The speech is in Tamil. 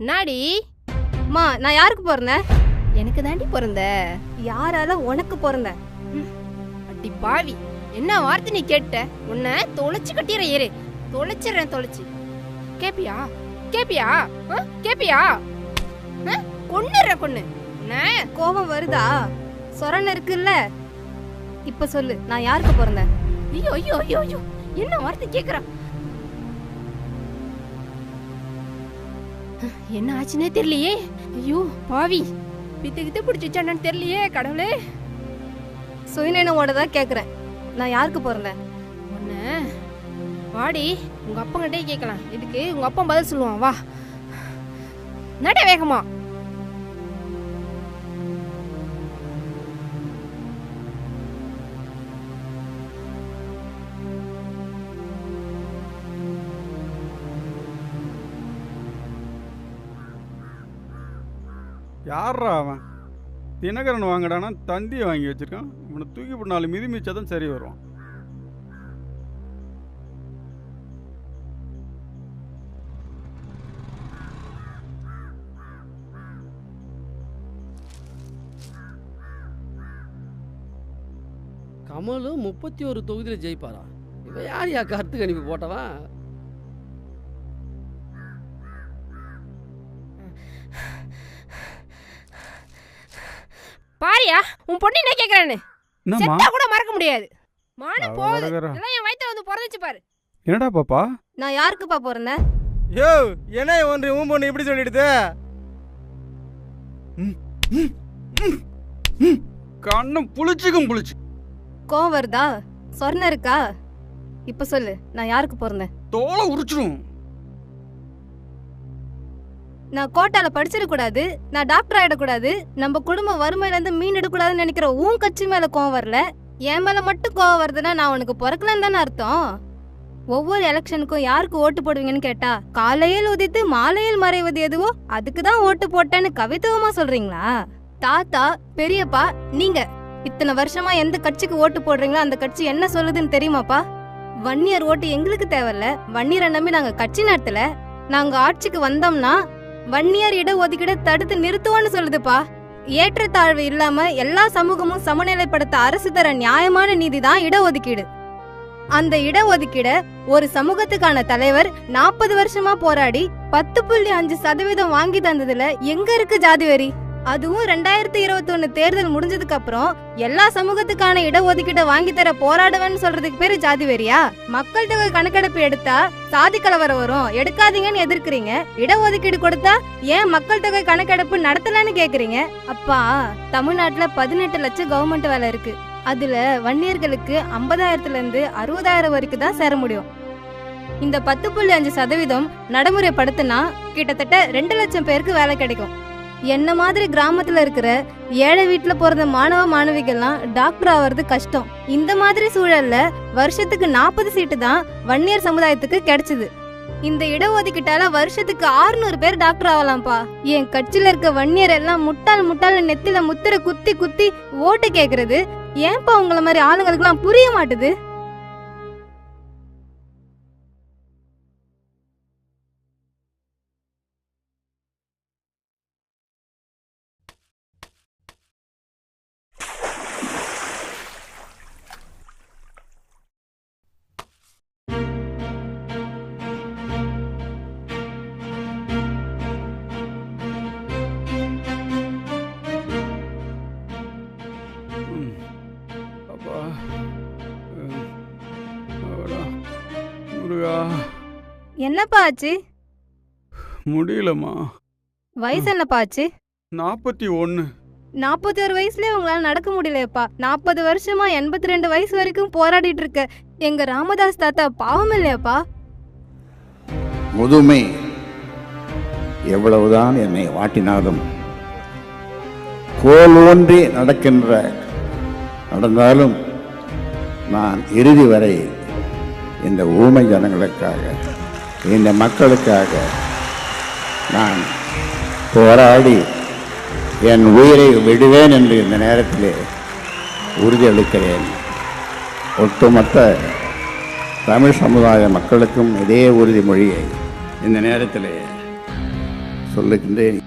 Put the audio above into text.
நாடி? மா நான் யாருக்கு பிறந்தேன் எனக்கு தாண்டி பிறந்த. யாரால உனக்கு பிறந்தேன் அடி பாவி என்ன வார்த்தை நீ கேட்ட? உன்னை தொலைச்சு கட்டிடுற ஏறு. தொலைச்சிடுறேன் தொலைச்சு. கேப்பியா? கேப்பியா? கேப்பியா? ஆ? கொன்னுடுறேன் கொன்னு. என்ன? கோபம் வருதா? சொரண இருக்குல்ல? இப்ப சொல்லு நான் யாருக்கு பிறந்தேன் ஐயோ ஐயோ ஐயோ ஐயோ என்ன வார்த்தை கேக்குறா? என்ன ஆச்சுன்னே தெரியலையே. ஐயோ பாவி. பித்து கித்து பிடிச்சிச்சான்னு தெரியலையே கடவுளே. சுயநினைவோட தான் கேக்குறேன். நான் யாருக்கு பிறந்தேன் ஒண்ணு வாடி உங்க அப்பங்கிட்டே கேட்கலாம். இதுக்கு உங்க அப்பா பதில் சொல்லுவான். வா. நட வேகமா. யாரா அவன்? தினகரன் வாங்கடானா தந்தியை வாங்கி வச்சிருக்கான். இவனை தூக்கி போட்டு நாலு மிதி மிச்சாதான் சரி வரும். கமலு முப்பத்தி ஒரு தொகுதியில் ஜெயிப்பாரா? இவன் யார் யா? கருத்து கணிப்பு போட்டவன்? பாரியா உன் பொண்ணு என்ன கேக்குறான்னு? என்னம்மா? செத்தா கூட மறக்க முடியாது. மானம் போகுது. இதெல்லாம் என் வயித்துல வந்து பிறந்துச்சு பாரு. என்னடா பாப்பா? நான் யாருக்குப்பா பிறந்தேன் யோ என்ன ஒன்று? உன் பொண்ணு இப்படி சொல்லிடுது. கண்ணும் புளிச்சுக்கும் புளிச்சு. கோவம் வருதா? சொரண இருக்கா? இப்ப சொல்லு நான் யாருக்கு பிறந்தேன்? தோலை உரிச்சிடும் நான் கோட்டால படிச்சிடக்கூடாது நான் டாக்டர் ஆயிடக்கூடாது நம்ம குடும்ப வறுமையிலேருந்து மீன் எடுக்கூடாதுன்னு நினைக்கிற உன் கட்சி மேல கோவம் வரல என் மேல மட்டும் கோவம் வருதுன்னா நான் உனக்கு பிறக்கலன்னு தானே அர்த்தம்? ஒவ்வொரு எலெக்ஷனுக்கும் யாருக்கு ஓட்டு போடுவீங்கன்னு கேட்டா காலையில் உதித்து மாலையில் மறைவது எதுவோ அதுக்கு தான் ஓட்டு போட்டேன்னு கவித்துவமா சொல்றீங்களா? தாத்தா பெரியப்பா நீங்க இத்தனை வருஷமா எந்த கட்சிக்கு ஓட்டு போடுறீங்களோ அந்த கட்சி என்ன சொல்லுதுன்னு தெரியுமாப்பா? வன்னியர் ஓட்டு எங்களுக்கு தேவையில்ல வன்னியரை நம்பி நாங்க கட்சி நடத்தல நாங்க ஆட்சிக்கு வந்தோம்னா வன்னியர் இட ஒதுக்கீடு தடுத்து நிறுத்துவோன்னு சொல்லுதுப்பா. ஏற்றத்தாழ்வு இல்லாம எல்லா சமூகமும் சமநிலைப்படுத்த அரசு தர நியாயமான நீதி தான் இடஒதுக்கீடு அந்த இடஒதுக்கீட ஒரு சமூகத்துக்கான தலைவர் நாற்பது வருஷமா போராடி பத்து புள்ளி அஞ்சு சதவீதம் வாங்கி தந்ததுல எங்க இருக்கு ஜாதி வரி அதுவும் ரெண்டாயிரத்தி இருபத்தி ஒண்ணு தேர்தல் முடிஞ்சதுக்கு அப்புறம் எல்லா சமூகத்துக்கான இடஒதுக்கீட்டை வாங்கி தர போராடுவேன்னு சொல்றதுக்கு பேரு ஜாதி வெறியா மக்கள் தொகை கணக்கெடுப்பு எடுத்தா சாதி கலவரம் வரும் எடுக்காதீங்கன்னு எதிர்க்கிறீங்க. இடஒதுக்கீடு கொடுத்தா ஏன் மக்கள் தொகை கணக்கெடுப்பு நடத்தலன்னு கேக்குறீங்க? அப்பா தமிழ்நாட்டுல பதினெட்டு லட்சம் கவர்மெண்ட் வேலை இருக்கு. அதுல வன்னியர்களுக்கு ஐம்பதாயிரத்துல இருந்து அறுபதாயிரம் வரைக்கும் தான் சேர முடியும். இந்த பத்து புள்ளி அஞ்சு சதவீதம் நடைமுறைப்படுத்தினா கிட்டத்தட்ட ரெண்டு லட்சம் பேருக்கு வேலை கிடைக்கும். என்ன மாதிரி கிராமத்துல இருக்கிற ஏழை வீட்டுல பிறந்த மாணவ மாணவிகள்லாம் டாக்டர் ஆவறது கஷ்டம். இந்த மாதிரி சூழல்ல வருஷத்துக்கு நாற்பது சீட்டு தான் வன்னியர் சமுதாயத்துக்கு கிடைச்சது. இந்த இடஒதுக்கீட்டால வருஷத்துக்கு 600 பேர் டாக்டர் ஆகலாம்ப்பா என் கட்சியில இருக்க வன்னியர் எல்லாம் முட்டாள் முட்டாள் நெத்தில முத்திர குத்தி குத்தி ஓட்டு கேக்குறது ஏன்பா உங்களை மாதிரி ஆளுங்களுக்குலாம் புரிய மாட்டுது? என்னப்பா ஆச்சு? முடியலம்மா. வயசு என்னப்பா ஆச்சு? நாற்பத்தி ஒன்று நாற்பத்தி ஒரு வயசுலயே உங்களால நடக்க முடியலையப்பா. நாற்பது வருஷமா எண்பத்தி ரெண்டு வயசு வரைக்கும் போராடிட்டு இருக்க எங்க ராமதாஸ் தாத்தா பாவம் இல்லையாப்பா? முதுமை எவ்வளவுதான் என்னை வாட்டினாலும் கோலோன்றி நடக்கின்ற நடந்தாலும் நான் இறுதி வரை இந்த ஊமை ஜனங்களுக்காக இந்த மக்களுக்காக நான் போராடி என் உயிரை விடுவேன் என்று இந்த நேரத்தில் உறுதியளிக்கிறேன் ஒட்டுமொத்த தமிழ் சமுதாய மக்களுக்கும் இதே உறுதிமொழியை இந்த நேரத்தில் சொல்லுகின்றேன்.